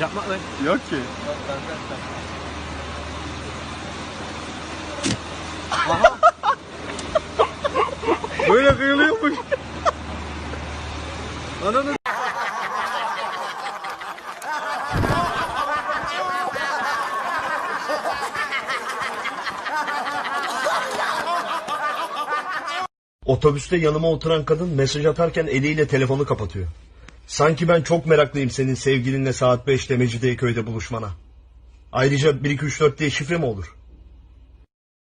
Çakmak lan. Yok ki. Böyle kıyılıyormuş. Ananı Otobüste yanıma oturan kadın mesaj atarken eliyle telefonu kapatıyor. Sanki ben çok meraklıyım senin sevgilinle saat 5'te Mecidiyeköy'de buluşmana. Ayrıca 1 2 3 4 diye şifre mi olur?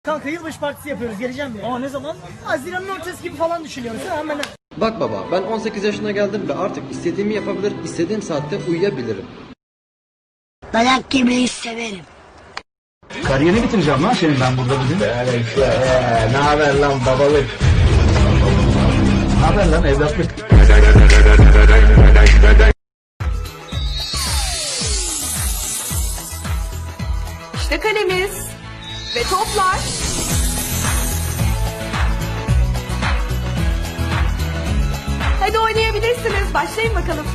Kanka yılbaşı partisi yapıyoruz geleceğim diye. Aa ne zaman? Haziran'ın ortası gibi falan düşünüyoruz. Ha, hemen Bak baba ben 18 yaşına geldim ve artık istediğimi yapabilir, istediğim saatte uyuyabilirim. Dayak yemeyi severim. Kariyerini bitireceğim lan senin ben burada bugün. ne haber lan babalık? Ne haber lan evlatlık? İşte kalemiz ve toplar. Hadi oynayabilirsiniz. Başlayın bakalım.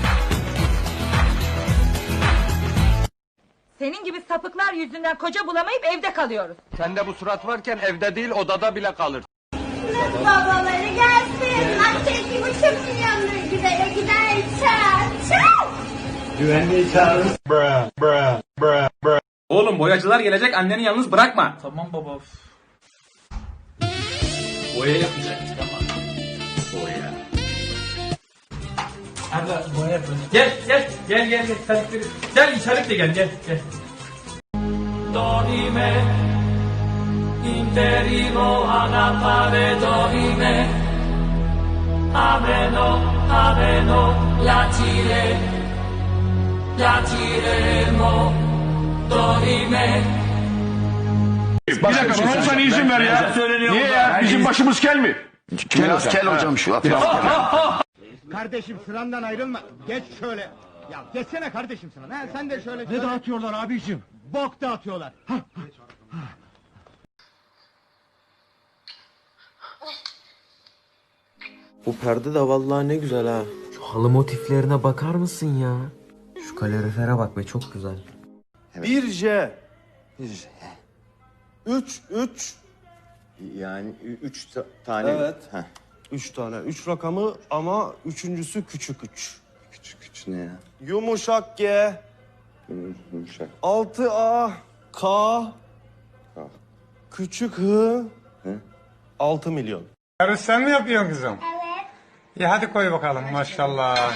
Senin gibi sapıklar yüzünden koca bulamayıp evde kalıyoruz. Sende bu surat varken evde değil odada bile kalır. Babaları gelsin. İki buçuk milyon gidere gider çar. Oğlum boyacılar gelecek anneni yalnız bırakma. Tamam baba. Boya yapacaktık ama. Boya. Abla boya yapalım. Gel gel gel gel gel. Sen Gel içeri de gel gel gel. Dorime Interimo anapare dorime Ameno ameno Latire Latiremo Dorime Bir dakika bana sen izin ver ya. Niye ya? Bizim başımız kel mi? Biraz kel hocam şu. Kardeşim sırandan ayrılma. Geç şöyle. Ya geçsene kardeşim sıran. Ha, sen de şöyle. Ne dağıtıyorlar abicim? Bok dağıtıyorlar. Bu perde de vallahi ne güzel ha. Şu halı motiflerine bakar mısın ya? Şu kalorifere bak be çok güzel. Bir J. Üç, üç. Yani üç ta- tane. Evet. Üç tane. Üç rakamı ama üçüncüsü küçük üç. Küçük üç ne ya? Yumuşak G. Yumuşak. Altı A. K. Küçük H. Altı milyon. Karı sen mi yapıyorsun kızım? Ya hadi koy bakalım maşallah.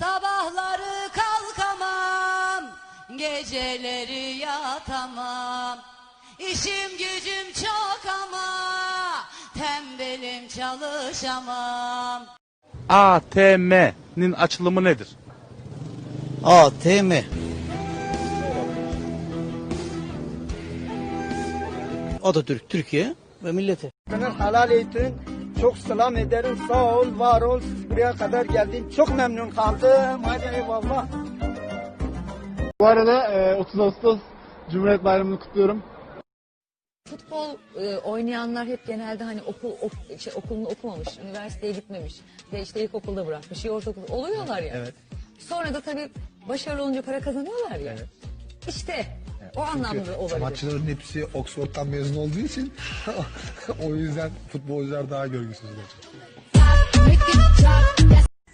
Sabahları kalkamam. Geceleri yatamam. İşim gücüm çok ama tembelim çalışamam. ATM'nin açılımı nedir? ATM. Atatürk Türkiye ve milleti. Helal eğitim. Çok selam ederim. Sağ ol, var ol. Siz buraya kadar geldin. Çok memnun kaldım. Hadi eyvallah. Bu arada 30 Ağustos Cumhuriyet Bayramı'nı kutluyorum. Futbol e, oynayanlar hep genelde hani okul ok- şey, okulunu okumamış, üniversiteye gitmemiş ve işte ilkokulda bırakmış, ya ortaokulda oluyorlar ya. Sonra da tabii başarılı olunca para kazanıyorlar ya. İşte o anlamda olabilir. Sanatçıların hepsi Oxford'dan mezun olduğu için o yüzden futbolcular daha görgüsüz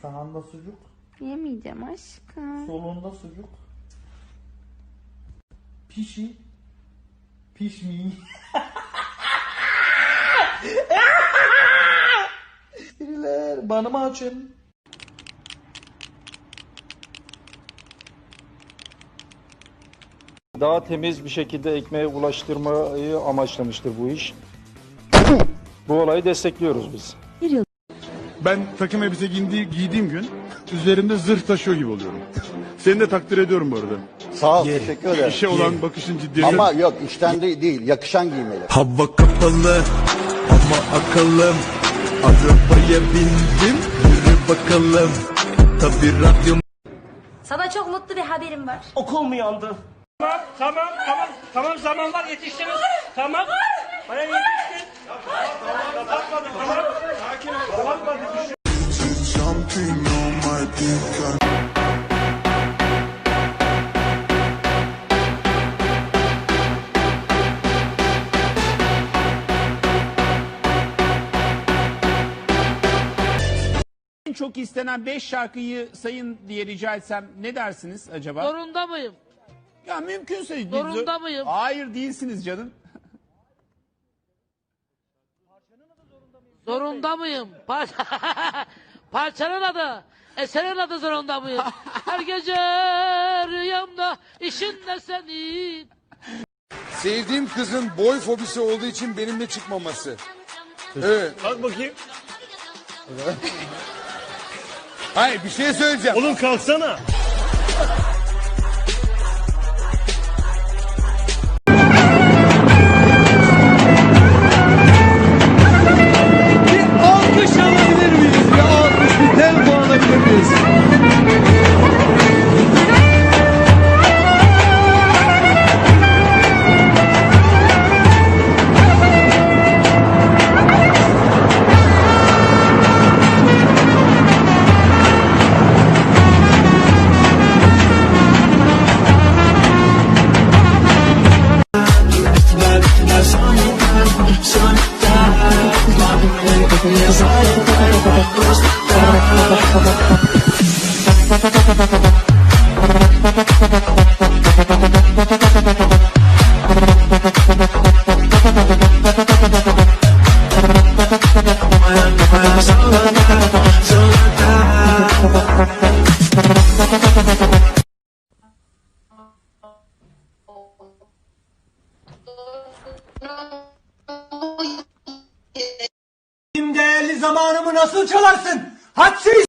Sahanda sucuk, Yemeyeceğim aşkım. solunda sucuk. Pişi. Pişmi. Biriler bana mı açın? Daha temiz bir şekilde ekmeğe ulaştırmayı amaçlamıştır bu iş. Bu olayı destekliyoruz biz. Ben takım elbise giyindi, giydiğim gün üzerimde zırh taşıyor gibi oluyorum. Seni de takdir ediyorum bu arada. Sağ ol, teşekkür ederim. İşe olan bakışın ciddiyeti. Ama yok işten de değil, yakışan giymeli. Hava kapalı ama akıllım. Arabaya bindim yürü bakalım. Tabi radyom Sana çok mutlu bir haberim var. Okul mu yandı? Tamam tamam tamam tamam zaman var yetiştiniz. Tamam. Bana yetiştin. Kapatmadım tamam. Sakin ol. Kapatmadım. En çok istenen 5 şarkıyı sayın diye rica etsem ne dersiniz acaba? Zorunda mıyım? Ya mümkünse. Zorunda mıyım? Hayır değilsiniz canım. Zorunda mıyım? Par Parçanın adı. Eserin adı zorunda mıyım? Her gece rüyamda işin de senin. Sevdiğim kızın boy fobisi olduğu için benimle çıkmaması. Evet. Kalk bakayım. Hayır bir şey söyleyeceğim. Oğlum kalksana. Thank you. Nasıl çalarsın? Hadsiz!